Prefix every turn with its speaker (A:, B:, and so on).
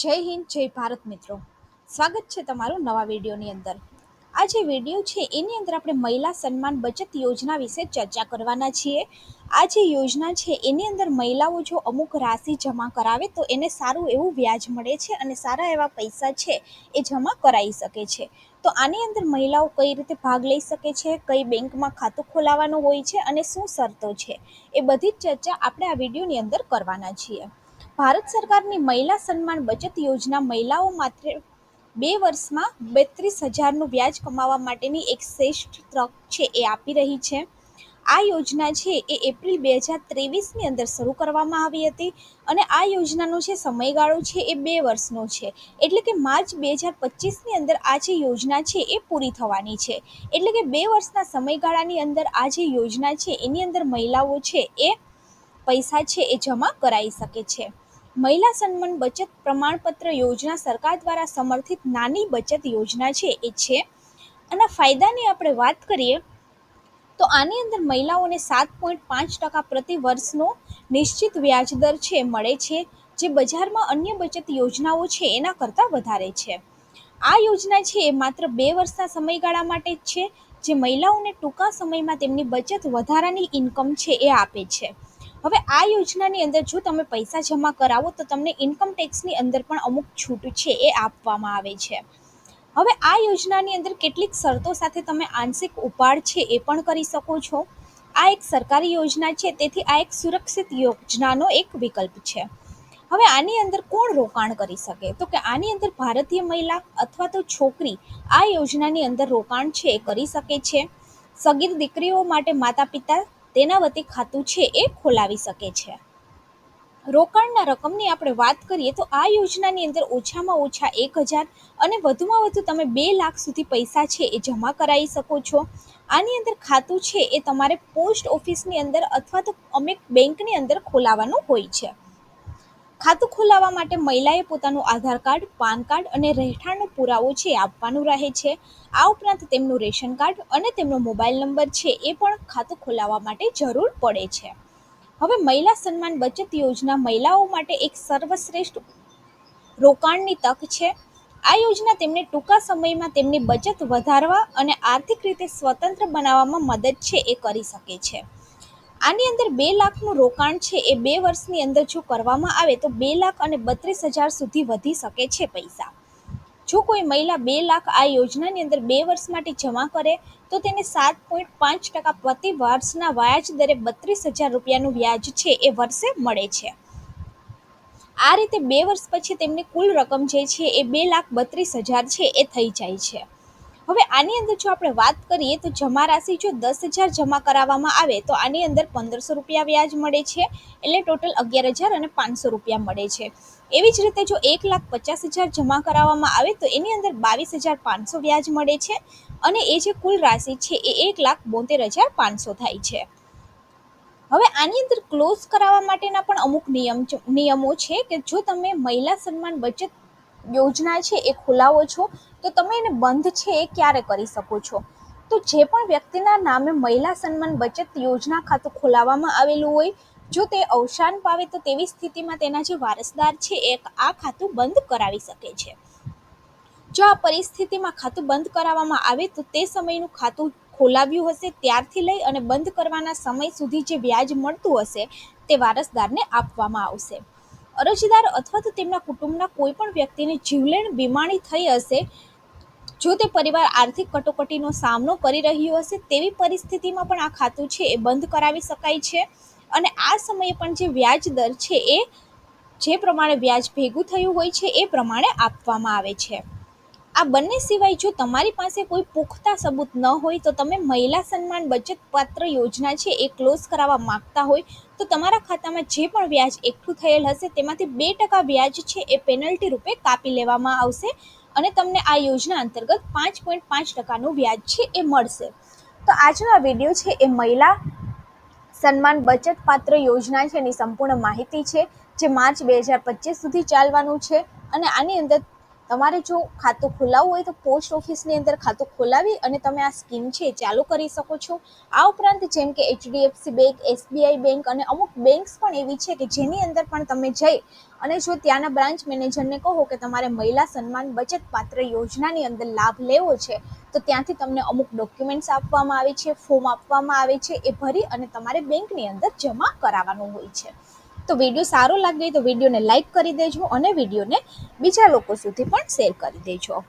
A: જય હિન્દ, જય ભારત મિત્રો. સ્વાગત છે તમારું નવા વિડીયોની અંદર. આ જે વીડિયો છે, એની અંદર આપણે મહિલા સન્માન બચત યોજના વિશે ચર્ચા કરવાના છીએ. આ જે યોજના છે, એની અંદર મહિલાઓ જો અમુક રાશિ જમા કરાવે તો એને સારું એવું વ્યાજ મળે છે અને સારા એવા પૈસા છે એ જમા કરાવી શકે છે. તો આની અંદર મહિલાઓ કઈ રીતે ભાગ લઈ શકે છે, કઈ બેંકમાં ખાતું ખોલાવવાનું હોય છે અને શું શરતો છે એ બધી જ ચર્ચા આપણે આ વિડીયોની અંદર કરવાના છીએ. ભારત સરકારની મહિલા સન્માન બચત યોજના મહિલાઓ માત્ર બે વર્ષમાં બત્રીસ હજારનું વ્યાજ કમાવા માટેની એક શ્રેષ્ઠ તક છે એ આપી રહી છે. આ યોજના છે એ એપ્રિલ બે હજાર ત્રેવીસની અંદર શરૂ કરવામાં આવી હતી અને આ યોજનાનો જે સમયગાળો છે એ બે વર્ષનો છે. એટલે કે માર્ચ બે હજાર પચીસની અંદર આ જે યોજના છે એ પૂરી થવાની છે. એટલે કે બે વર્ષના સમયગાળાની અંદર આ જે યોજના છે એની અંદર મહિલાઓ છે એ પૈસા છે એ જમા કરાવી શકે છે. મહિલા સન્માન બચત પ્રમાણપત્ર યોજના સરકાર દ્વારા સમર્થિત નાની બચત યોજના છે એ છે. અને ફાયદાની આપણે વાત કરીએ, તો આની અંદર મહિલાઓને સાત પોઈન્ટ પાંચ ટકા પ્રતિ વર્ષનો નિશ્ચિત વ્યાજદર છે, મળે છે, જે બજારમાં અન્ય બચત યોજનાઓ છે, એના કરતાં વધારે છે. આ યોજના છે એ માત્ર બે વર્ષના સમયગાળા માટે જ છે, જે મહિલાઓને ટૂંકા સમયમાં તેમની બચત વધારાની ઇન્કમ છે એ આપે છે. હવે આ યોજનાની અંદર જો તમે પૈસા જમા કરાવો તો તમને ઇન્કમ ટેક્સની અંદર પણ અમુક છૂટ છે એ આપવામાં આવે છે. હવે આ યોજનાની અંદર કેટલીક શરતો સાથે તમે આંશિક ઉપાડ છે એ પણ કરી શકો છો. આ એક સરકારી યોજના છે, તેથી આ એક સુરક્ષિત યોજનાનો એક વિકલ્પ છે. હવે આની અંદર કોણ રોકાણ કરી શકે? તો કે આની અંદર ભારતીય મહિલા અથવા તો છોકરી આ યોજનાની અંદર રોકાણ છે એ કરી શકે છે. સગીર દીકરીઓ માટે માતા પિતા તેના વતી ખાતું છે એ ખોલાવી શકે છે. રોકાણના રકમની આપણે વાત કરીએ તો આ યોજનાની અંદર ઓછામાં ઓછા એક હજાર અને વધુમાં વધુ તમે બે લાખ સુધી પૈસા છે એ જમા કરાવી શકો છો. આની અંદર ખાતું છે એ તમારે પોસ્ટ ઓફિસની અંદર અથવા તો અમે બેંકની અંદર ખોલાવાનું હોય છે. ખાતું ખોલાવવા માટે મહિલાએ પોતાનું આધાર કાર્ડ, પાન કાર્ડ અને રહેઠાણનો પુરાવો છે આપવાનું રહે છે. આ ઉપરાંત તેમનું રેશન કાર્ડ અને તેમનો મોબાઈલ નંબર છે એ પણ ખાતું ખોલાવવા માટે જરૂર પડે છે. હવે મહિલા સન્માન બચત યોજના મહિલાઓ માટે એક સર્વશ્રેષ્ઠ રોકાણની તક છે. આ યોજના તેમને ટૂંકા સમયમાં તેમની બચત વધારવા અને આર્થિક રીતે સ્વતંત્ર બનાવવામાં મદદ છે એ કરી શકે છે. આની અંદર બે લાખનું રોકાણ છે, એ બે વર્ષની અંદર જો કરવામાં આવે તો બે લાખ અને બત્રીસ હજાર સુધી વધી શકે છે પૈસા. જો કોઈ મહિલા બે લાખ આ યોજનાની અંદર બે વર્ષ માટે જમા કરે, તો તેને સાત પોઈન્ટ પાંચ ટકા પ્રતિ વર્ષના વ્યાજ દરે બત્રીસ હજાર રૂપિયાનું વ્યાજ છે, એ વર્ષે મળે છે. આ રીતે બે વર્ષ પછી તેમની કુલ રકમ જે છે, એ બે લાખ બત્રીસ હજાર છે, એ થઈ જાય છે. હવે આની અંદર જો આપણે વાત કરીએ તો જમા રાશિ જો દસ હજાર જમા કરાવવામાં આવે તો આની અંદર પંદરસો રૂપિયા વ્યાજ મળે છે. એટલે ટોટલ અગિયાર હજાર અને પાંચસો રૂપિયા મળે છે. એવી જ રીતે જો એક લાખ પચાસ હજાર જમા કરાવવામાં આવે તો એની અંદર બાવીસ હજાર પાંચસો વ્યાજ મળે છે. અને એ જે કુલ રાશિ છે એ એક લાખ બોતેર હજાર પાંચસો થાય છે. હવે આની અંદર ક્લોઝ કરાવવા માટેના પણ અમુક નિયમ નિયમો છે કે જો તમે મહિલા સન્માન બચત યોજના છે એ ખોલાવો છો તો તમે એને બંધ છે એ ક્યારે કરી શકો છો? તો જે પણ વ્યક્તિના નામે મહિલા સન્માન બચત યોજના ખાતું ખોલાવવામાં આવેલું હોય, જો તે અવસાન પાવે તો તેવી સ્થિતિમાં તેના જે વારસદાર છે એ આ ખાતું બંધ કરાવી શકે છે. જો આ પરિસ્થિતિમાં ખાતું બંધ કરાવવામાં આવે તો તે સમયનું ખાતું ખોલાવ્યું હશે, ત્યારથી લઈ અને બંધ કરવાના સમય સુધી જે વ્યાજ મળતું હશે તે વારસદારને આપવામાં આવશે. અરજદાર અથવા તો તેમના કુટુંબના કોઈ પણ વ્યક્તિને જીવલેણ બીમારી થઈ હશે જો તે પરિવાર આર્થિક કટોકટીનો સામનો કરી રહ્યો હશે, તેવી પરિસ્થિતિમાં પણ આ ખાતું છે એ બંધ કરાવી શકાય છે. અને આ સમયે પણ જે વ્યાજ દર છે એ, જે પ્રમાણે વ્યાજ ભેગું થયું હોય છે એ પ્રમાણે આપવામાં આવે છે. આ બંને સિવાય જો તમારી પાસે કોઈ પુખ્તા સબૂત ન હોય તો તમે મહિલા સન્માન બચત પાત્ર યોજના છે એ ક્લોઝ કરાવવા માંગતા હોય તો તમારા ખાતામાં જે પણ વ્યાજ એકઠું થયેલ હશે તેમાંથી બે ટકા વ્યાજ છે એ પેનલ્ટી રૂપે કાપી લેવામાં આવશે. અને તમને આ યોજના અંતર્ગત પાંચ પોઈન્ટ પાંચ ટકાનું વ્યાજ છે એ મળશે. તો આજનો આ વીડિયો છે એ મહિલા સન્માન બચત પાત્ર યોજના છે, એની સંપૂર્ણ માહિતી છે, જે માર્ચ બે હજાર પચીસ સુધી ચાલવાનું છે અને આની અંદર તમારે જો ખાતું ખોલાવવું હોય તો પોસ્ટ ઓફિસની અંદર ખાતું ખોલાવી અને તમે આ સ્કીમ છે ચાલુ કરી શકો છો. આ ઉપરાંત જેમ કે એચડીએફસી બેંક એસબીઆઈ બેંક અને અમુક બેંક્સ પણ એવી છે કે જેની અંદર પણ તમે જઈ અને જો ત્યાંના બ્રાન્ચ મેનેજરને કહો કે તમારે મહિલા સન્માન બચત પાત્ર યોજનાની અંદર લાભ લેવો છે, તો ત્યાંથી તમને અમુક ડોક્યુમેન્ટ્સ આપવામાં આવે છે ફોર્મ આપવામાં આવે છે, એ ભરી અને તમારે બેંકની અંદર જમા કરાવવાનું હોય છે. તો વીડિયો સારો લાગે તો વિડીયોને લાઇક કરી દેજો અને વિડીયોને બીજા લોકો સુધી પણ શેર કરી દેજો.